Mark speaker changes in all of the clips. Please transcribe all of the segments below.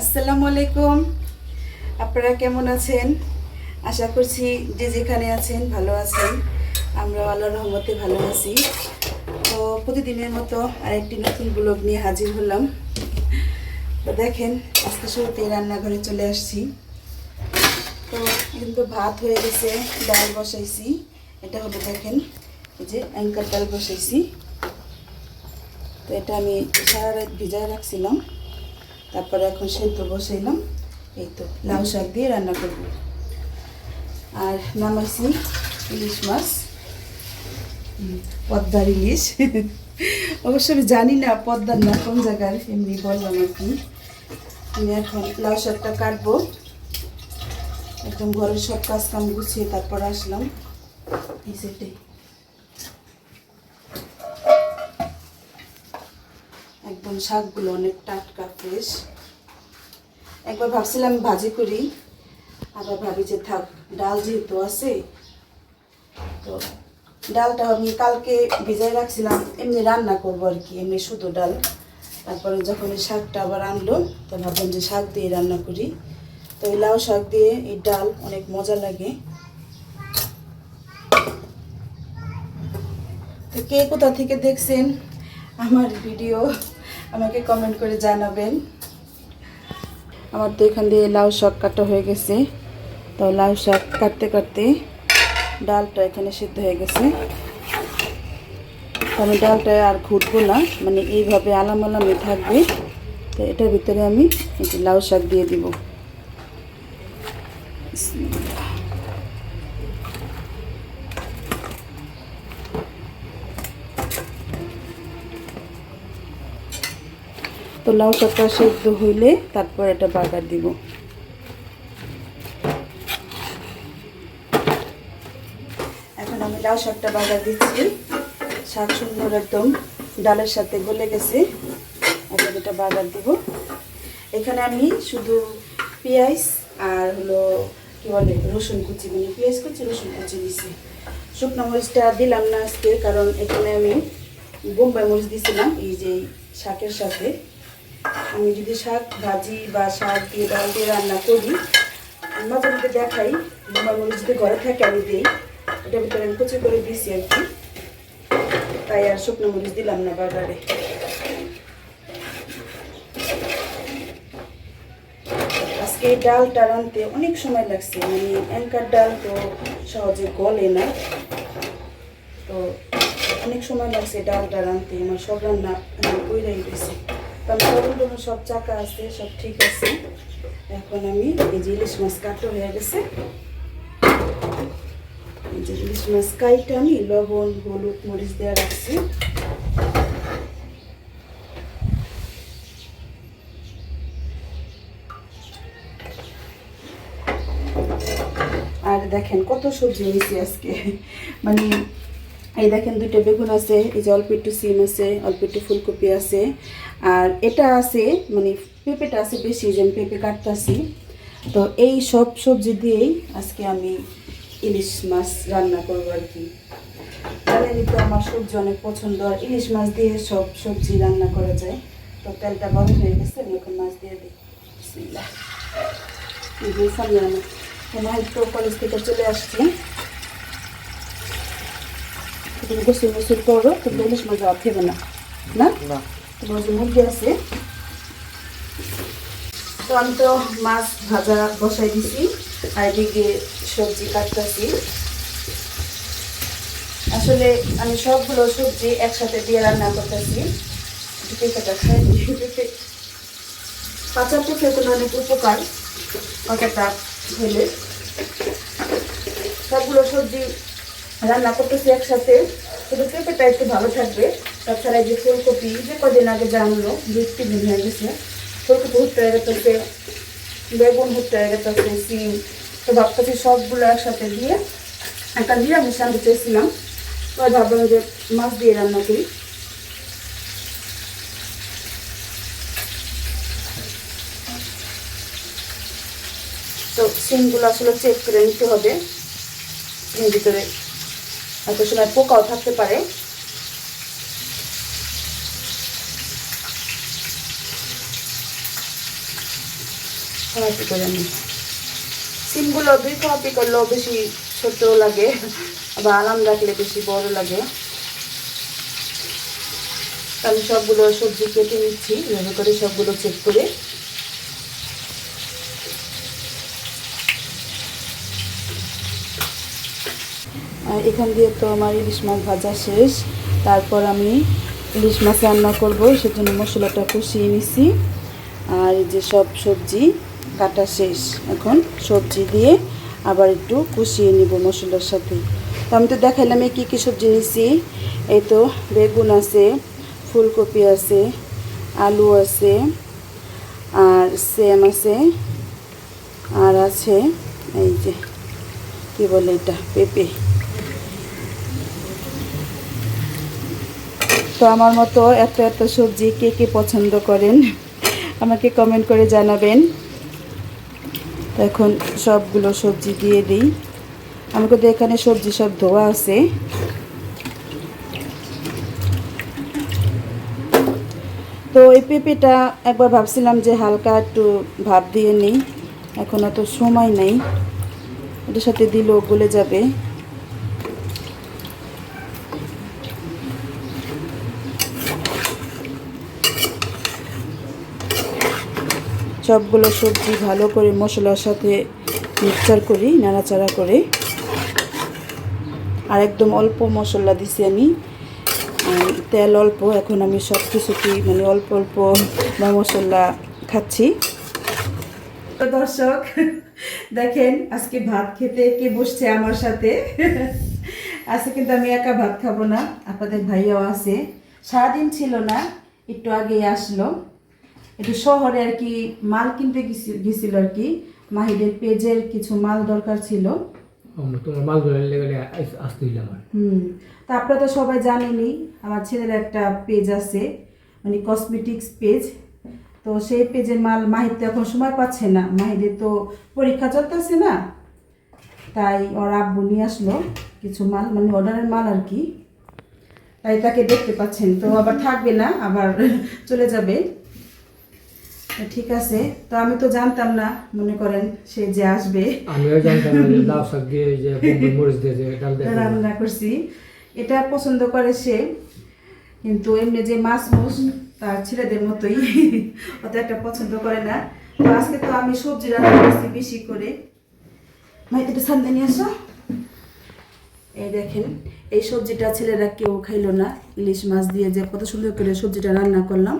Speaker 1: আসসালামু আলাইকুম। আপনারা কেমন আছেন? আশা করছি যে যেখানে আছেন ভালো আছেন। আমরা আল্লাহ রহমতে ভালো আছি। তো প্রতিদিনের মতো আরেকটি নতুন ব্লগ নিয়ে হাজির হলাম। তো দেখেন, আজকে শুরুতে রান্নাঘরে চলে আসছি। তো কিন্তু ভাত হয়ে গেছে, ডাল বসাইছি। এটা হলো দেখেন যে অ্যাঙ্কার ডাল বসাইছি। তো এটা আমি সারা রাত ভিজায় রাখছিলাম। তারপরে এখন সেদ্ধ বসাইলাম। এই তো, লাউ শাক দিয়ে রান্না করব। আর নামাইছি ইলিশ মাছ। পদ্মার ইলিশ। অবশ্য আমি জানি না পদ্মার না কোন জায়গার এমনি বললাম আর কি। আমি এখন লাউ শাকটা কাটবো। একদম ঘরের সব কাজ কাম গুছিয়ে তারপর আসলাম। এই সেটাই একদম শাকগুলো অনেক টাটকা ফ্রেশ একবার ভাবছিলাম ভাজি করি, আবার ভাবি যে থাক, ডাল যেহেতু আছে, তো ডালটা আমি কালকে ভিজাই রাখছিলাম, এমনি রান্না করব আর কি, এমনি শুধু ডাল। তারপরে যখন এই শাকটা আবার আনলো, তো ভাবলাম যে শাক দিয়ে রান্না করি। তো এই লাউ শাক দিয়ে এই ডাল অনেক মজা লাগে। তো কে কোথা থেকে দেখছেন আমার ভিডিও? আমাকে কমেন্ট করে জানাবেন। আমার তো এখান দিয়ে লাউ শাক কাটা হয়ে গেছে। তো লাউ শাক কাটতে কাটতে ডালটা এখানে সিদ্ধ হয়ে গেছে। তো আমি ডালটা আর ঘুটবো না মানে এইভাবে আলাম আলামে থাকবে। তো এটার ভিতরে আমি লাউ শাক দিয়ে দিব। তো লাউ শাকটা সেদ্ধ হইলে তারপর এটা বাগার দিব। এখন আমি লাউ শাকটা বাগার দিচ্ছি। শাক সুন্দর একদম ডালের সাথে গলে গেছে। এখন এটা বাগার দিব। এখানে আমি শুধু পেঁয়াজ আর হলো কি বলে, রসুন কুচি মানে পেঁয়াজ কুচি, রসুন কুচি দিছি। শুকনো মরিচটা দিলাম না আজকে, কারণ এখানে আমি বোম্বাই মরিচ দিছিলাম, এই যে শাকের সাথে। আমি যদি শাক, ভাজি বা শাক দিয়ে ডাল দিয়ে রান্না করি মাঝে মধ্যে দেখাই বোম্বাই মরিচ যদি ঘরে থাকে আমি দিই। এটার ভিতরে আমি কুচি করে দিয়েছি আর কি। তাই আর শুকনো মরিচ দিলাম না বাজারে আজকে ডালটা রানতে অনেক সময় লাগছে মানে অ্যাঙ্কার ডাল তো সহজে গলে না। তো অনেক সময় লাগছে ডালটা রানতে আমার সব রান্না কইরাই রয়েছে তো, আমার সব সব চাকা আছে, সব ঠিক আছে। এখন আমি এই যে ইলিশ মাছ কাটো হয়ে গেছে। এই যে ইলিশ মাছ কাইটা আমি লবণ, হলুদ, মরিচ দেওয়া রাখছি। আর দেখেন কত সবজি নিয়েছি আজকে। মানে এই দেখেন দুইটা বেগুন আছে, এই যে অল্প একটু সিম আছে, অল্প একটু ফুলকপি আছে। আর এটা আছে মানে পেঁপেটা আছে বেশি যে আমি পেঁপে কাটতেছি। তো এই সব সবজি দিয়েই আজকে আমি ইলিশ মাছ রান্না করব আর কি। জানেনই তো আমার সবজি অনেক পছন্দ, আর ইলিশ মাছ দিয়ে সব সবজি রান্না করা যায়। তো তেলটা গরম হয়ে গেছে, আমি এখন মাছ দিয়ে দিই। সামনে আমার তো কলেজ থেকে চলে আসছি। তুমি গোসল গোসল করো তো ইলিশ মাছ খেবে না? না? তোমার যে মুরগি আছে তো আমি তো মাছ ভাজা বসাই দিছি আর এদিকে সবজি কাটতেছি। আসলে আমি সবগুলো সবজি একসাথে দিয়ে রান্না করতেছি। পেঁপেটা খাই পেঁপে। কাঁচা পেঁপে কোনো অনেক উপকার পাতাটা হলে সবগুলো সবজি রান্না করতেছি একসাথে। শুধু পেঁপেটা একটু ভালো থাকবে। তাছাড়া যে ফুলকপি, যে কদিন আগে জানলো বৃষ্টি হয়ে গেছে। ফুলকপি হুটতে গেছে বেগুন হুটতে গেছে সিম। তো ভাবতেছি সবগুলো একসাথে দিয়ে একটা নিরামিষ রান্না চেয়েছিলাম। তো ভাবলাম যে মাছ দিয়ে রান্না করি। তো সিমগুলো আসলে চেক করে নিতে হবে। ভিতরে হয়তো সময় পোকাও থাকতে পারে। সিমগুলো দুই খোয়াপি করলেও বেশি ছোট লাগে আবার আরাম রাখলে বেশি বড় লাগে। আমি সবগুলো সবজি কেটে নিচ্ছি এভাবে করে সবগুলো চেক করে। এখান দিয়ে তো আমার ইলিশ মাছ ভাজা শেষ। তারপর আমি ইলিশ মাছ রান্না করব, সেজন্য মশলাটা কষিয়ে নিছি। আর এই যে সব সবজি, কাটা শেষ। এখন সবজি দিয়ে আবার একটু কষিয়ে নিব মশলার সাথে। তো আমি তো দেখাইলাম কী কী সবজি নিছি। এই তো বেগুন আছে, ফুলকপি আছে, আলু আছে, আর সেম আছে, আর আছে এই যে, কী বলে এটা, পেঁপে। তো আমার মতো এত এত সবজি কে কে পছন্দ করেন, আমাকে কমেন্ট করে জানাবেন। এখন সবগুলো সবজি দিয়ে দিই। আমাকে তো এখানে সবজি সব ধোয়া আছে। তো এই পেঁপেটা একবার ভাবছিলাম যে হালকা একটু ভাপ দিয়ে নিই, এখন অত সময় নেই। এটার সাথে দিলেও গলে যাবে। সবগুলো সবজি ভালো করে মশলার সাথে মিক্সচার করি, নাড়াচাড়া করে। আর একদম অল্প মশলা দিছি আমি। তেল অল্প, এখন আমি সব কিছুতেই মানে অল্প অল্প মশলা খাচ্ছি। তো দর্শক, দেখেন আজকে ভাত খেতে কে বসছে আমার সাথে? আজকে কিন্তু আমি একা ভাত খাব না, আপনাদের ভাইয়াও আছে। সারাদিন ছিল না, একটু আগেই আসলো। একটু শহরে আর কি মাল কিনতে গেছি- গেছিল আর কি। মাহিদের পেজের কিছু মাল দরকার ছিল।
Speaker 2: তোমার আমার।
Speaker 1: হুম। তা আপনারা তো সবাই জানেনই আমার ছেলের একটা পেজ আছে মানে কসমেটিক্স পেজ। তো সেই পেজের মাল মাহিদ তো এখন সময় পাচ্ছে না। মাহিদের তো পরীক্ষা চলতেছে না। তাই ওর আব্বু নিয়ে আসলো কিছু মাল মানে অর্ডারের মাল আর কি। তাই তাকে দেখতে পাচ্ছেন। তো আবার থাকবে না আবার চলে যাবে। ঠিক আছে তো আমি তো জানতাম না মনে করেন সে যে আসবে।
Speaker 2: আমিও জানতাম না লাউ শাক দিয়ে যে মরিচ দিয়ে যে
Speaker 1: রান্না করছি। এটা পছন্দ করে সে কিন্তু এমনি যে মাছ মুস তার ছেলেদের মতোই। অত একটা পছন্দ করে না। তো আজকে তো আমি সবজি রান্না করছি বেশি করে। ভাই এটা সামনে নিয়ে আসো। এই দেখেন এই সবজিটা ছেলেরা কেউ খাইলো না। ইলিশ মাছ দিয়ে যে কত সুন্দর করে সবজিটা রান্না করলাম।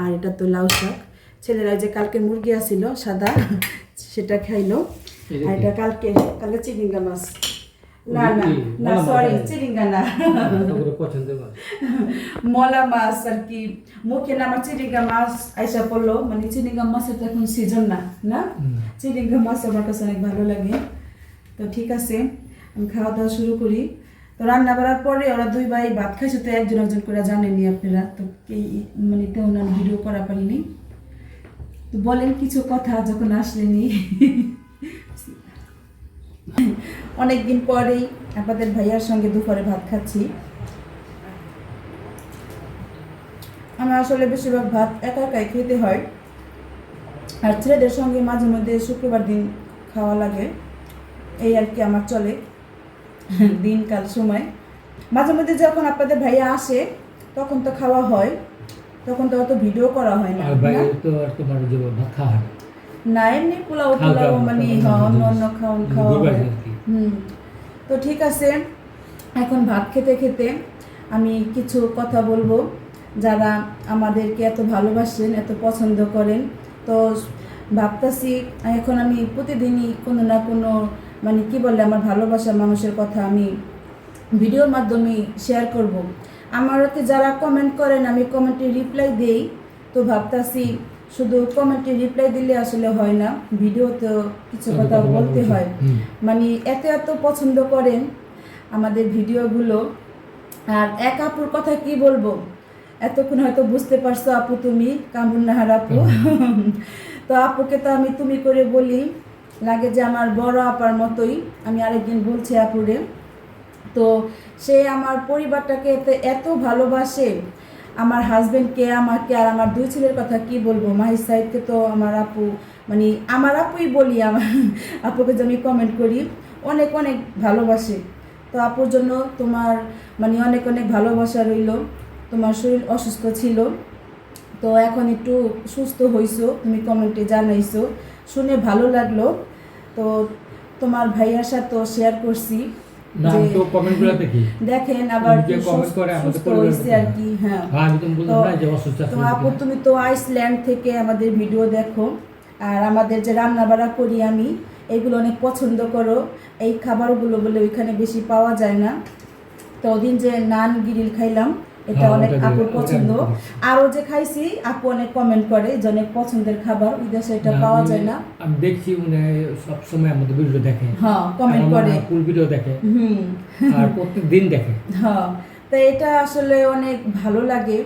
Speaker 1: আর এটা তো লাউ শাক। ছেলেরা যে কালকে মুরগি আসিল সাদা সেটা খাইলো। আর এটা কালকে কালকে চিংড়া মাছ। না না না সরি চিরিঙ্গা না। মলা মাছ আর কি। মুখে না আমার চিরিঙ্গা মাছ আইসা পড়ল। মানে চিরিঙ্গা মাছের তো এখন সিজন না না? চিরিঙ্গা মাছ আমার কাছে অনেক ভালো লাগে। তো ঠিক আছে আমি খাওয়া দাওয়া শুরু করি। তো রান্না করার পরে ওরা দুই ভাই ভাত খাইছে তো একজন একজন করে জানেনি আপনারা। তো এই মানে তেমন ভিডিও করা পারিনি। তো বলেন কিছু কথা যখন আসলেনি অনেকদিন পরেই আপনাদের ভাইয়ার সঙ্গে দুপুরে ভাত খাচ্ছি। আমার আসলে বেশিরভাগ ভাত একা একাই খেতে হয়। আর ছেলেদের সঙ্গে মাঝে মধ্যে শুক্রবার দিন খাওয়া লাগে। এই আর কি আমার চলে দিনকাল সময়। মাঝে মধ্যে যখন আপনাদের ভাইয়া আসে, তখন তো খাওয়া হয়। তখন তো অত ভিডিও করা হয় না
Speaker 2: আর বাইরে তো আর তোমার যে ভাত খাওয়া হয় না।
Speaker 1: এমনি পোলাও পোলাও মানে অন্য অন্য খাওয়ান খাওয়া হয়। হুম। তো ঠিক আছে এখন ভাত খেতে খেতে আমি কিছু কথা বলব। যারা আমাদেরকে এত ভালোবাসেন এত পছন্দ করেন তো ভাবতাছি এখন আমি প্রতিদিনই কোনো না কোনো মানে কি বলে আমার ভালোবাসার মানুষের কথা আমি ভিডিওর মাধ্যমে শেয়ার করব। আমারকে যারা কমেন্ট করেন আমি কমেন্টে রিপ্লাই দেই। তো ভাবতাছি শুধু কমেন্টে রিপ্লাই দিলে আসলে হয় না ভিডিওতেও কিছু কথা বলতে হয়। মানে এত এত পছন্দ করেন আমাদের ভিডিওগুলো আর এক আপুর কথা কি বলব? এতক্ষণ হয়তো বুঝতে পারছ আপু তুমি কামরুন্নাহার আপু। তো আপুকে তো আমি তুমি করে বলি লাগে যে আমার বড় আপার মতোই। আমি আরেকদিন বলছি আপুরে। তো সে আমার পরিবারটাকে এতে ভালোবাসে। আমার হাজবেন্ডকে আমাকে আর আমার দুই ছেলের কথা কি বলব? মাহির সাইদকে তো আমার আপু মানে আমার আপুই বলি, আমার আপুকে যে আমি কমেন্ট করি, অনেক অনেক ভালোবাসে। তো আপুর জন্য তোমার মানে অনেক অনেক ভালোবাসা রইল। তোমার শরীর অসুস্থ ছিল। তো এখন একটু সুস্থ হইছো, তুমি কমেন্টে জানাইছো। শুনে ভালো লাগল। তো তোমার ভাইয়ার সাথেও শেয়ার করছি। দেখেন আবার
Speaker 2: যে করে আমাদের
Speaker 1: সুস্থ আর কি হ্যাঁ।
Speaker 2: হ্যাঁ আমি তো বললাম না যে অসুস্থ
Speaker 1: তো আপু তুমি তো আইসল্যান্ড থেকে আমাদের ভিডিও দেখো। আর আমাদের যে রান্না বাড়া করি আমি এগুলো অনেক পছন্দ করো। এই খাবারগুলো বলে ওইখানে বেশি পাওয়া যায় না। তো ওদিন যে নান গিরিল খাইলাম এটা
Speaker 2: হ্যাঁ,
Speaker 1: অনেক আপুর পছন্দ। আরও যে খাইছি আপু অনেক কমেন্ট করে যে অনেক পছন্দের খাবার ওই দেশে এটা পাওয়া যায় না।
Speaker 2: আমি দেখছি মানে সব সময় আমাদের ভিডিও দেখে।
Speaker 1: হ্যাঁ কমেন্ট করে।
Speaker 2: ফুল ভিডিও দেখে।
Speaker 1: হুম।
Speaker 2: আর প্রত্যেক দিন দেখে।
Speaker 1: হ্যাঁ তো এটা আসলে অনেক ভালো লাগে।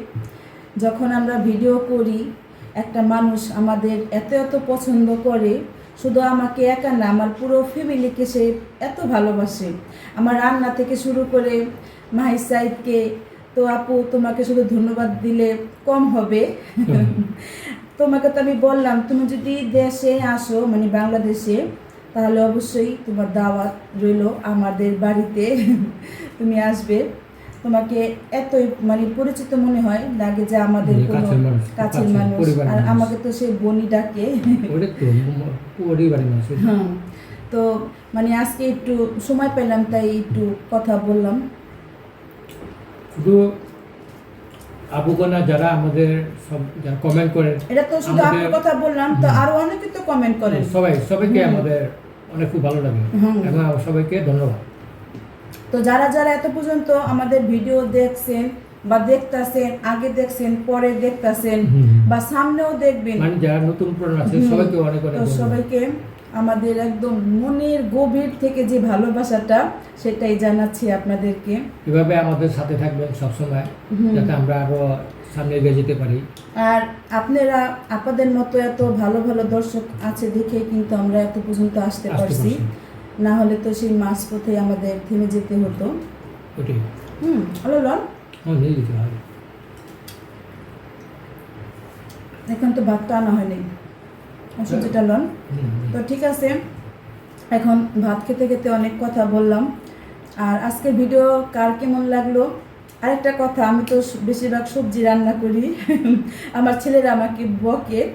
Speaker 1: যখন আমরা ভিডিও করি একটা মানুষ আমাদের এত এত পছন্দ করে শুধু আমাকে একা না আমার পুরো ফ্যামিলিকে সে এত ভালোবাসে। আমার রান্না থেকে শুরু করে মাহি সাইদকে তো আপু তোমাকে শুধু ধন্যবাদ দিলে কম হবে। তোমাকে তো আমি বললাম তুমি যদি দেশে আসো মানে বাংলাদেশে তাহলে অবশ্যই তোমার দাওয়াত রইল আমাদের বাড়িতে। তুমি আসবে। তোমাকে এতই মানে পরিচিত মনে হয় লাগে যে আমাদের কোনো
Speaker 2: কাছের মানুষ,
Speaker 1: আর আমাকে তো সে বনি ডাকে। হ্যাঁ। তো মানে আজকে একটু সময় পেলাম তাই একটু কথা বললাম।
Speaker 2: শুধু যারা আমাদের সব যারা কমেন্ট করেন
Speaker 1: এটা তো শুধু আপনার কথা বললাম তো আরও অনেকে তো কমেন্ট করেন।
Speaker 2: সবাই সবাইকে আমাদের অনেক খুব ভালো লাগে। এবং সবাইকে ধন্যবাদ।
Speaker 1: তো যারা যারা এত পর্যন্ত আমাদের ভিডিও দেখছেন বা দেখতাছেন আগে দেখছেন পরে দেখতাছেন বা সামনেও দেখবেন
Speaker 2: মানে যারা নতুন পুরান আছে সবাইকে অনেক অনেক
Speaker 1: সবাইকে আমাদের একদম মনের গভীর থেকে যে ভালোবাসাটা সেটাই জানাচ্ছি আপনাদেরকে।
Speaker 2: এভাবে আমাদের সাথে থাকবেন সবসময়। যাতে আমরা আরও সামনে এগিয়ে যেতে পারি।
Speaker 1: আর আপনারা আপনাদের মতো এত ভালো ভালো দর্শক আছে দেখে কিন্তু আমরা এত পর্যন্ত আসতে পারছি। না হলে তো সেই মাস পথে আমাদের থেমে যেতে হতো।
Speaker 2: ওটাই।
Speaker 1: হুম হলো লন
Speaker 2: হ্যাঁ
Speaker 1: এখন তো ভাতটা আনা হয়নি। সবজিটা লন।
Speaker 2: হুম, হুম।
Speaker 1: তো ঠিক আছে এখন ভাত খেতে খেতে অনেক কথা বললাম। আর আজকের ভিডিও কার কেমন লাগল? আরেকটা কথা আমি তো বেশিরভাগ সবজি রান্না করি। আমার ছেলেরা আমাকে বকে।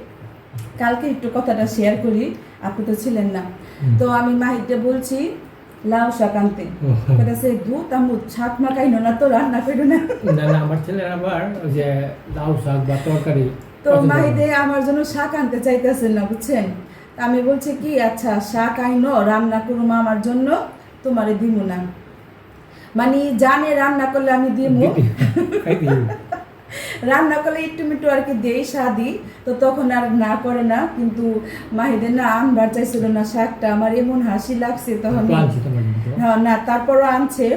Speaker 1: কালকে একটু কথাটা শেয়ার করি আপনি তো ছিলেন না। তো আমি মাহিতে বলছি লাউ শাক আনতে। সে দুধ আমু শাক মাখাই না তো রান্না না।
Speaker 2: না আমার ছেলের আবার যে লাউ শাক বা তরকারি।
Speaker 1: তো মাহিদে আমার জন্য শাক আনতে চাইতেছেন না বুঝছেন? তা আমি বলছি কি আচ্ছা শাক আইনো রান্না করুম আমার জন্য তোমারে দিব না। মানে জানে রান্না করলে আমি
Speaker 2: হবে।
Speaker 1: রান্না করলে একটু মিটু আর কি দেই স্বাদি তো তখন আর না করে না কিন্তু মাহিদের না আনবার চাইছিল না শাকটা আমার এমন হাসি লাগছে তখন। হ্যাঁ না তারপরও আনছে।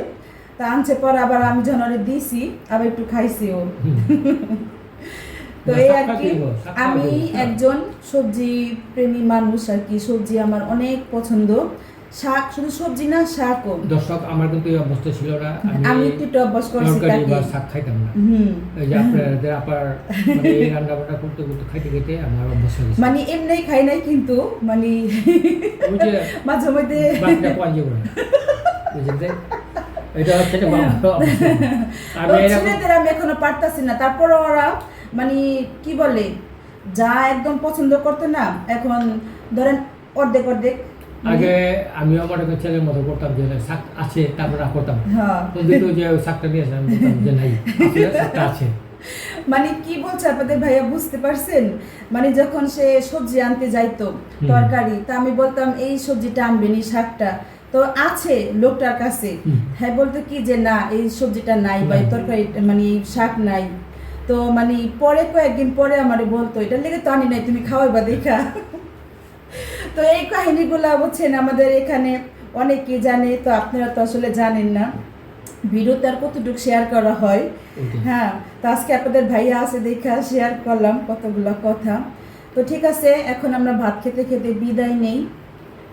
Speaker 1: তা আনছে পর আবার আমি ওরে দিছি আবার একটু খাইছি ও। তো এই আর কি আমি একজন সবজি প্রেমী মানুষ আর কি সবজি আমার অনেক পছন্দ। শাক শুধু সবজি না শাকও।
Speaker 2: দর্শক আমার কিন্তু এই অবস্থা ছিল না
Speaker 1: আমি একটু একটু অভ্যাস করছি তাকে।
Speaker 2: শাক খাইতাম না।
Speaker 1: হুম।
Speaker 2: এই যে আপনাদের আপার মানে রান্না বান্না করতে করতে খাইতে খাইতে আমার অভ্যাস হয়ে গেছে।
Speaker 1: মানে এমনি খাই নাই কিন্তু মানে
Speaker 2: ওই যে
Speaker 1: মাঝে মধ্যে
Speaker 2: বাচ্চা বুঝলেন এটা হচ্ছে যে বাবা আমি
Speaker 1: তো
Speaker 2: এরকম
Speaker 1: আমি এখনও পারতাছি না। তারপরে ওরা মানে কি বলে যা একদম পছন্দ করতে না এখন ধরেন অর্ধেক অর্ধেক।
Speaker 2: আগে আমি আমার একটা ছেলের মতো করতাম যে শাক আছে তারপর করতাম।
Speaker 1: হ্যাঁ।
Speaker 2: কিন্তু যে শাকটা নিয়ে বলতাম যে নাই শাকটা আছে।
Speaker 1: মানে কি বলছে আপনাদের ভাইয়া বুঝতে পারছেন? মানে যখন সে সবজি আনতে যাইতো তরকারি তা আমি বলতাম এই সবজিটা আনবেন এই শাকটা। তো আছে লোকটার কাছে। হ্যাঁ বলতো কি যে না এই সবজিটা নাই বা। তরকারি মানে শাক নাই। তো মানে পরে কয়েকদিন পরে আমারে বলতো এটা লেগে তো আনি নাই তুমি খাওয়াইবা দেখা। তো এই কাহিনীগুলা বুঝছেন আমাদের এখানে অনেকে জানে তো আপনারা তো আসলে জানেন না। ভিডিওতে আর কতটুকু শেয়ার করা হয়। হ্যাঁ তো আজকে আপনাদের ভাইয়া আছে দেখা শেয়ার করলাম কতগুলো কথা। তো ঠিক আছে এখন আমরা ভাত খেতে খেতে বিদায় নেই।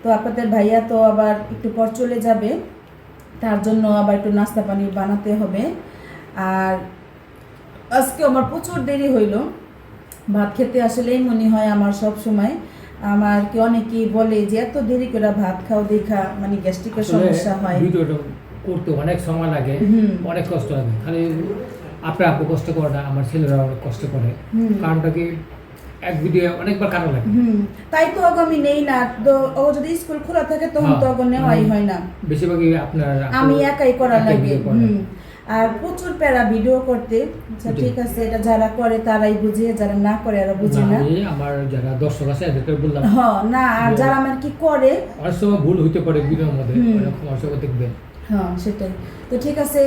Speaker 1: তো আপনাদের ভাইয়া তো আবার একটু পর চলে যাবে। তার জন্য আবার একটু নাস্তা পানি বানাতে হবে। আর আজকে আমার প্রচুর দেরি হইল। ভাত খেতে আসলেই মনে হয় আমার সব সময় আমার কি অনেকেই বলে যে এত দেরি করে ভাত খাও দেখা মানে গ্যাস্ট্রিকের সমস্যা হয়।
Speaker 2: করতে অনেক সময় লাগে অনেক কষ্ট লাগে। খালি আপনার আপু কষ্ট করে না আমার ছেলেরা অনেক কষ্ট করে। কারণটা কি এক ভিডিও অনেকবার কাটা লাগে।
Speaker 1: তাই তো আগামী নেই না। তো ও যদি স্কুল খোলা থাকে তখন তো
Speaker 2: হ্যাঁ,
Speaker 1: নেওয়াই হয় না।
Speaker 2: বেশিরভাগই আপনার
Speaker 1: আমি একাই করা। লাগে আর প্রচুর প্যারা ভিডিও করতে। আচ্ছা ঠিক আছে এটা যারা করে তারাই বুঝে যারা না করে এরা বুঝে না।
Speaker 2: আমার যারা দর্শক আছে এদেরকে বললাম।
Speaker 1: হ না আর যারা আমার কি করে
Speaker 2: অনেক সময় ভুল হইতে পারে ভিডিওর মধ্যে। অনেক ক্ষমার দেখবেন।
Speaker 1: হ্যাঁ সেটাই। তো ঠিক আছে।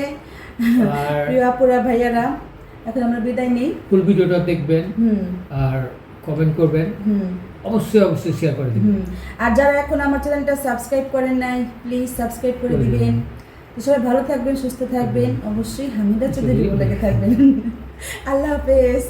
Speaker 2: আর
Speaker 1: প্রিয় আপুরা ভাইয়ারা এখন আমরা বিদায় নেই।
Speaker 2: ফুল ভিডিওটা দেখবেন
Speaker 1: হুম।
Speaker 2: আর কমেন্ট করবেন।
Speaker 1: হুম।
Speaker 2: অবশ্যই অবশ্যই শেয়ার করে দিবেন।
Speaker 1: আর যারা এখন আমার চ্যানেলটা সাবস্ক্রাইব করেন নাই প্লিজ সাবস্ক্রাইব করে দিবেন। সবাই ভালো থাকবেন সুস্থ থাকবেন। অবশ্যই হামিদা চৌধুরী বলে থাকবেন। আল্লাহ হাফেজ।